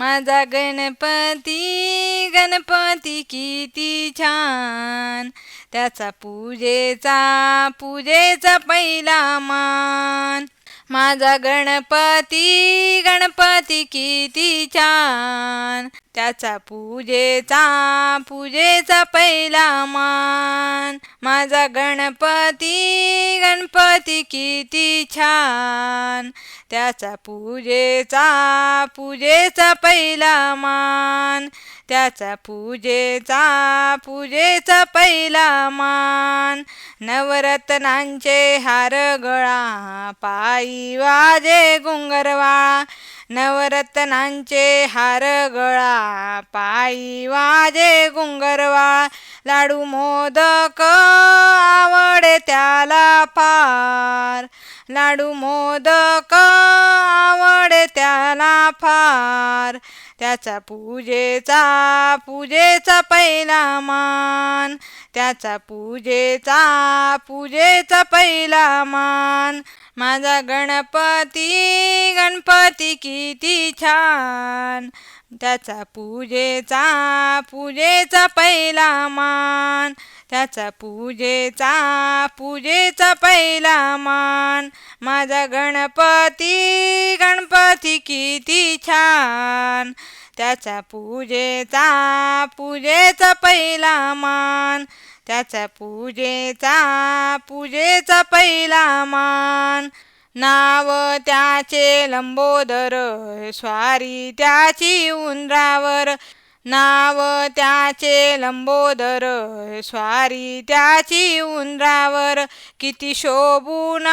माझा गणपती गणपती किती छान. त्याचा पूजेचा पूजेचा पहिला मान. माझा गणपती गणपती किती छान. त्याचा पूजेचा पूजेचा पहिला मान. माझा गणपती गणपती किती छान. त्याचा पूजेचा पूजेचा पहिला मान. त्याचा पूजेचा पूजेचा पहिला मान. नवरत्नांचे हार गळा पायी वाजे गुंगरवाळा. नवरत्नांचे हार गळा पायी वाजे गुंगरवाळा. लाडू मोदक आवडे त्याला फार. लाडू मोदक आवडे त्याला फार. त्याचा पूजेचा पूजेचा पहिला मान. त्याचा पूजेचा पूजेचा पहिला मान. माझा गणपती गणपती किती छान. त्याचा पूजेचा पूजेचा पहिला मान. त्याचा पूजेचा पूजेचा पहिला मान. माझा गणपती गणपती किती छान. त्याचा पूजेचा पूजेचा पहिला मान. त्याचा पूजेचा पूजेचा पहिला मान. नाव त्याचे लंबोदर स्वारी त्याची उंदरावर. नाव त्याचे लंबोदर स्वारी त्याची उंदरावर. किती शोभून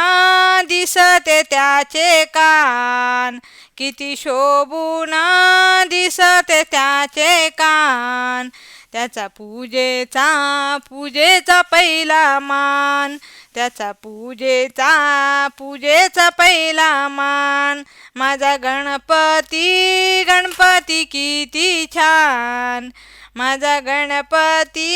दिसते त्याचे कान. किती शोभून दिसते त्याचे कान. त्याचा पूजेचा पूजेचा पहिला मान. त्याचा पूजेचा पूजेचा पहिला मान. माझा गणपती गणपती किती छान. माझा गणपती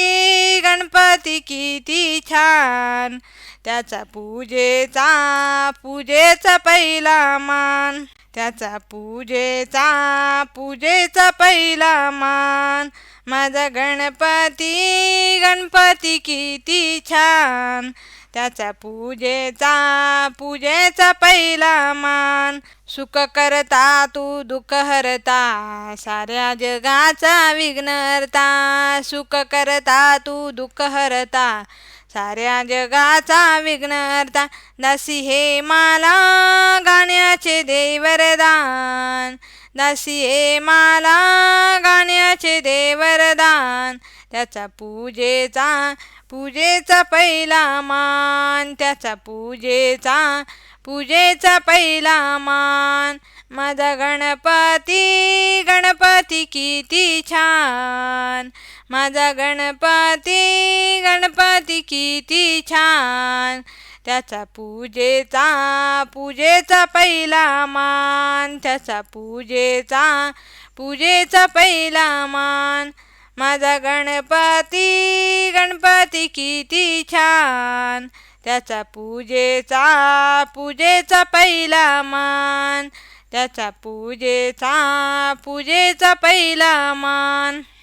गणपती किती छान. त्याचा पूजेचा पूजेचा पहिला मान. त्याचा पूजेचा पूजेचा पहिला मान. माझा गणपती गणपती किती छान. त्याचा पूजेचा पूजेचा पहिला मान. सुख करता तू दुःख हरता साऱ्या जगाचा विघ्नहरता सुख करता तू दुःख हरता साऱ्या जगाचा विघ्नहरता दासी हे मला गाण्याचे देवरदान. दासी हे मला गाण्याचे देवरदान. त्याचा पूजेचा पूजेचा पहिला मान त्याचा पूजेचा पूजेचा पहिला मान. माझा गणपती गणपती किती छान. माझा गणपती गणपती किती छान. त्याचा पूजेचा पूजेचा पहिला मान त्याचा पूजेचा पूजेचा पहिला मान. माझा गणपती गणपती किती छान. त्याचा पूजेचा पूजेचा पहिला मान. त्याचा पूजेचा पूजेचा पहिला मान.